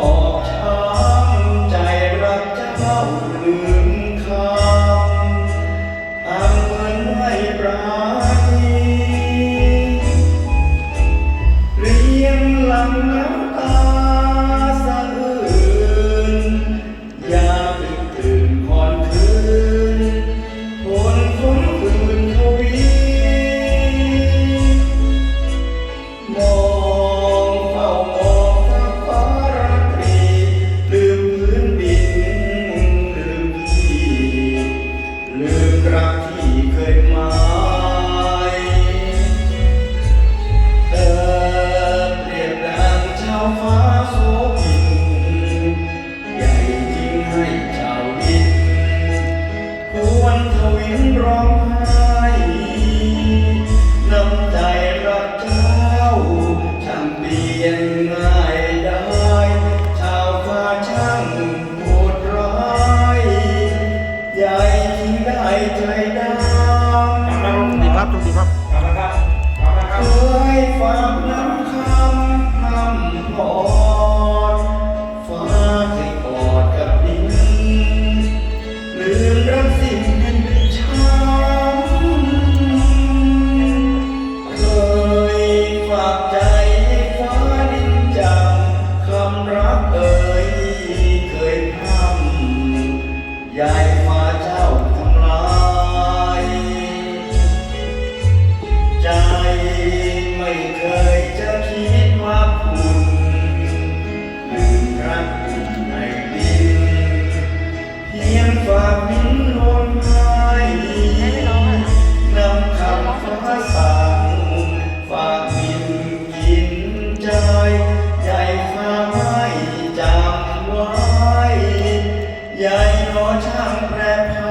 อบช้ำใจรักเจ้าลืมคำทำเหมือนไม่ปราณีเรียมลำน้ำ โชคดีครับ ใจก็ช่างแปรผัน